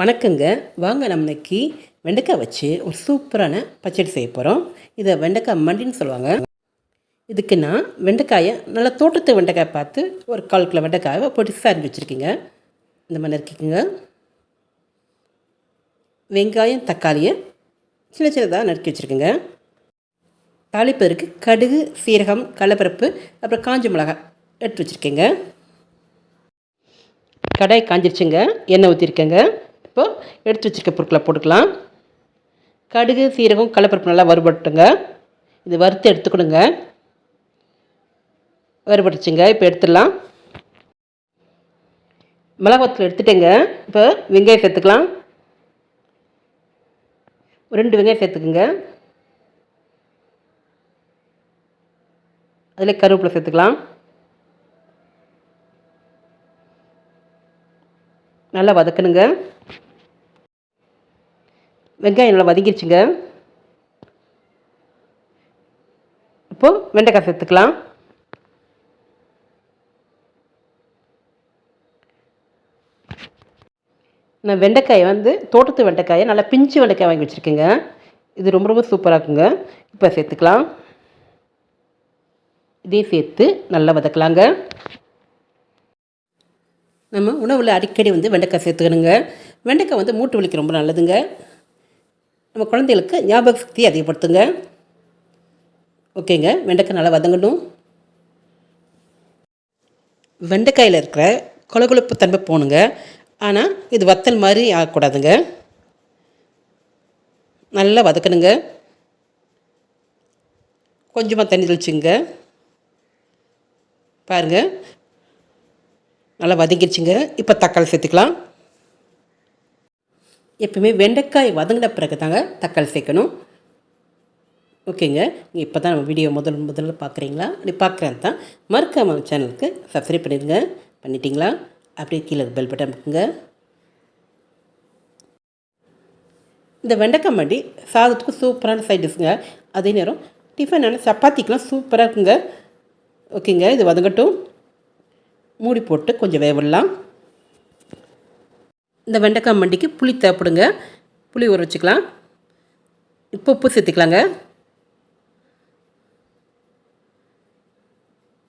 வணக்கங்க. வாங்க நம்ம இன்னைக்கு வெண்டைக்காய் வச்சு ஒரு சூப்பரான பச்சடி செய்ய போகிறோம் இதை வெண்டைக்காய் மண்டின்னு சொல்லுவாங்க. இதுக்கு நான் வெண்டைக்காயை நல்லா தோட்டத்து வெண்டைக்காய் பார்த்து ஒரு கால் கிலோ வெண்டைக்காயை பொடிசாக அரிஞ்சு வச்சுருக்கீங்க. இந்த மாதிரி நறுக்கிக்கோங்க வெங்காயம் தக்காளியை சின்ன சின்னதாக நறுக்கி வச்சுருக்குங்க. தாளிப்பதற்கு கடுகு சீரகம் கடலப்பருப்பு அப்புறம் காஞ்ச மிளகாய் எடுத்து வச்சுருக்கேங்க. கடாய் காஞ்சிருச்சுங்க. எண்ணெய் ஊற்றிருக்கேங்க இப்போது எடுத்து வச்சுருக்க பொருட்களை போட்டுக்கலாம். கடுகு சீரகம் கடலப்பருப்பு நல்லா வறுபட்டுங்க. இது வறுத்து எடுத்துக்கணுங்க. வறுபட்டுச்சுங்க. இப்போ எடுத்துடலாம். மிளகாத்தில் எடுத்துட்டேங்க. இப்போ வெங்காயம் சேர்த்துக்கலாம். ரெண்டு வெங்காயம் சேர்த்துக்குங்க. அதில் கருவேப்பிலை சேர்த்துக்கலாம். நல்லா வதக்கணுங்க. வெங்காயம் நல்லா வதங்கிருச்சுங்க. இப்போது வெண்டைக்காய் சேர்த்துக்கலாம். நான் வெண்டைக்காயை வந்து தோட்டத்து வெண்டைக்காயை நல்லா பிஞ்சு வெண்டைக்காய் வாங்கி வச்சுருக்கேங்க. இது ரொம்ப ரொம்ப சூப்பராக இருக்குங்க. இப்போ சேர்த்துக்கலாம். இதையும் சேர்த்து நல்லா வதக்கலாங்க. நம்ம உணவில் அடிக்கடி வந்து வெண்டைக்காய் சேர்த்துக்கணுங்க. வெண்டைக்காய் வந்து மூட்டு வலிக்கு ரொம்ப நல்லதுங்க. நம்ம குழந்தைகளுக்கு ஞாபக சக்தியை அதிகப்படுத்துங்க. ஓகேங்க வெண்டைக்காய் நல்லா வதங்கணும் வெண்டைக்காயில் இருக்கிற கொலகொழுப்பு தன்மை போகணுங்க ஆனால் இது வத்தல் மாதிரி ஆகக்கூடாதுங்க. நல்லா வதக்கணுங்க. கொஞ்சமாக தண்ணி தெளிச்சுங்க. பாருங்கள் நல்லா வதங்கிடுச்சுங்க இப்போ தக்காளி சேர்த்துக்கலாம். எப்பவுமே வெண்டைக்காய் வதங்கின பிறகு தாங்க தக்காளி சேர்க்கணும். ஓகேங்க. நீங்கள் இப்போ தான் நம்ம வீடியோ முதல் முதல்ல பார்க்குறீங்களா அப்படி பார்க்குறேன் தான். மறக்காம சேனலுக்கு சப்ஸ்கிரைப் பண்ணிடுங்க. பண்ணிட்டீங்களா? அப்படியே கீழே பெல் பட்டன் இருக்குங்க இந்த வெண்டைக்காய் மண்டி சாதத்துக்கு சூப்பரான சைட் டிஷ்ங்க அதே நேரம் டிஃபனான சப்பாத்திக்கெலாம் சூப்பராக இருக்குங்க. ஓகேங்க. இது வதங்கட்டும். மூடி போட்டு கொஞ்சம் வேவிடலாம் இந்த வெண்டைக்காய் மண்டிக்கு புளி தேவைப்படுங்க. புளி ஊற வச்சுக்கலாம். இப்போ உப்பு சேர்த்துக்கலாங்க.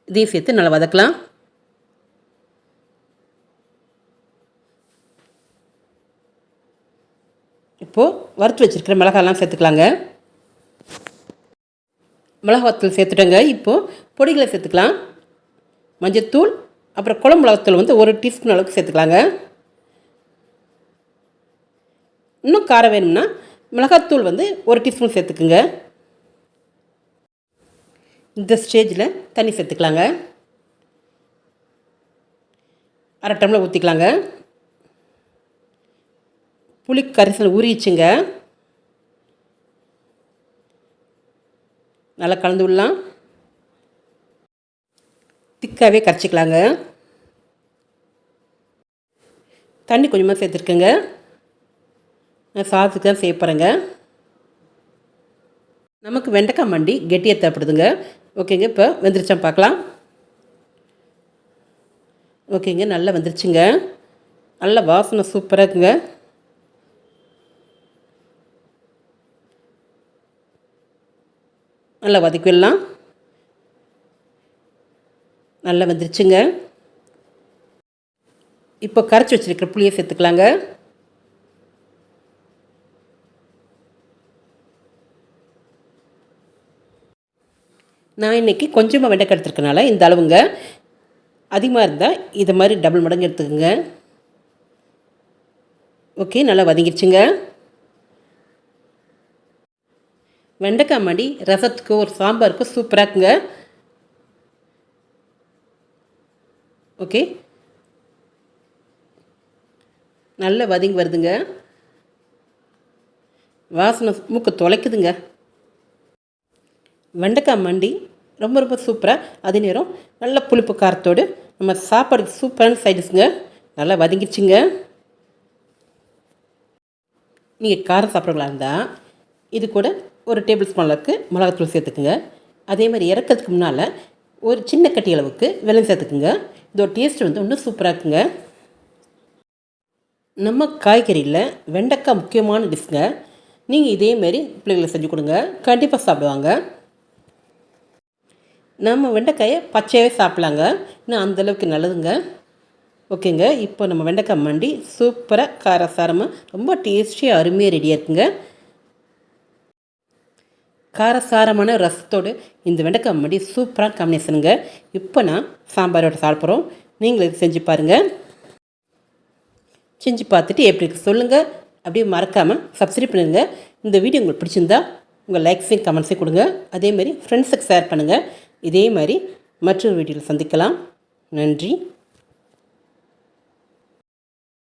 இதையும் சேர்த்து நல்லா வதக்கலாம். இப்போது வறுத்து வச்சுருக்கிற மிளகாலாம் சேர்த்துக்கலாங்க. மிளகாத்தூள் சேர்த்துட்டோங்க. இப்போது பொடிகளை சேர்த்துக்கலாம். மஞ்சத்தூள் அப்புறம் குழம்பு மிளகாத்தூள் வந்து ஒரு டீஸ்பூன் அளவுக்கு சேர்த்துக்கலாங்க. இன்னும் காரம் வேணும்னா மிளகாத்தூள் வந்து ஒரு டீஸ்பூன் சேர்த்துக்குங்க. இந்த ஸ்டேஜில் தண்ணி சேர்த்துக்கலாங்க. அரை டம்ளர் ஊற்றிக்கலாங்க புளி கரிசல் ஊறிச்சுங்க நல்லா கலந்து விடலாம். திக்காகவே கரைச்சிக்கலாங்க. தண்ணி கொஞ்சமாக சேர்த்துருக்கேங்க. நான் சாதத்துக்கு தான் சேர்ப்பறேங்க நமக்கு வெண்டைக்காய் மண்டி கெட்டியாக தேவைப்படுதுங்க. ஓகேங்க இப்போ வெந்துருச்சா பார்க்கலாம். ஓகேங்க நல்லா வந்துருச்சுங்க. நல்ல வாசனை சூப்பராக இருக்குங்க. நல்லா வதக்கிடலாம். நல்லா வந்துருச்சுங்க. இப்போ கரைச்சி வச்சுருக்கிற புளியை சேர்த்துக்கலாங்க. நான் இன்றைக்கி கொஞ்சமாக வெண்டைக்காய் எடுத்துருக்கனால இந்த அளவுங்க. அதிகமாக இருந்தால் இதை மாதிரி டபுள் மடங்கு எடுத்துக்கோங்க. ஓகே நல்லா வதங்கிடுச்சுங்க வெண்டைக்காய் மடி ரசத்துக்கு ஒரு சாம்பாருக்கு சூப்பராக இருக்குங்க. ஓகே நல்லா வதங்கி வருதுங்க. வாசனை மூக்கு தொலைக்குதுங்க. வெண்டைக்காய் மண்டி ரொம்ப ரொம்ப சூப்பராக அதே நேரம் நல்ல புளிப்பு காரத்தோடு நம்ம சாப்பாடு சூப்பரான சைடிஸுங்க நல்லா வதங்கிச்சுங்க நீங்கள் காரம் சாப்பிட்றவங்களா இருந்தால் இது கூட ஒரு டேபிள் ஸ்பூன் அளவுக்கு மிளகாத்தூள் சேர்த்துக்குங்க. அதே மாதிரி இறக்கிறதுக்கு முன்னால் ஒரு சின்ன கட்டி அளவுக்கு வெள்ளம் சேர்த்துக்குங்க. இதோட டேஸ்ட் வந்து இன்னும் சூப்பராக இருக்குங்க. நம்ம காய்கறியில் வெண்டைக்காய் முக்கியமான டிஷ்ங்க நீங்கள் இதேமாரி பிள்ளைங்களுக்கு செஞ்சு கொடுங்க. கண்டிப்பாக சாப்பிடுவாங்க. நம்ம வெண்டைக்காயை பச்சையாகவே சாப்பிட்லாங்க. இன்னும் அந்தளவுக்கு நல்லதுங்க. ஓகேங்க. இப்போ நம்ம வெண்டைக்காய் மண்டி சூப்பராக காரசாரமாக ரொம்ப டேஸ்டியாக அருமையாக ரெடியாக இருக்குங்க. காரசாரமான ரசத்தோடு இந்த வெண்டைக்காய் மண்டி சூப்பராக காம்பினேஷனுங்க இப்போ நான் சாம்பாரோட சாப்பிட்றோம் நீங்களும் இது செஞ்சு பாருங்கள் செஞ்சு பார்த்துட்டு எப்படி இருக்கு சொல்லுங்கள் அப்படியே மறக்காமல் சப்ஸ்கிரைப் பண்ணுங்கள் இந்த வீடியோ உங்களுக்கு பிடிச்சிருந்தா உங்கள் லைக்ஸையும் கமெண்ட்ஸையும் கொடுங்க. அதேமாதிரி ஃப்ரெண்ட்ஸுக்கு ஷேர் பண்ணுங்கள் இதே மாதிரி மற்றொரு வீடியோவில் சந்திக்கலாம். நன்றி.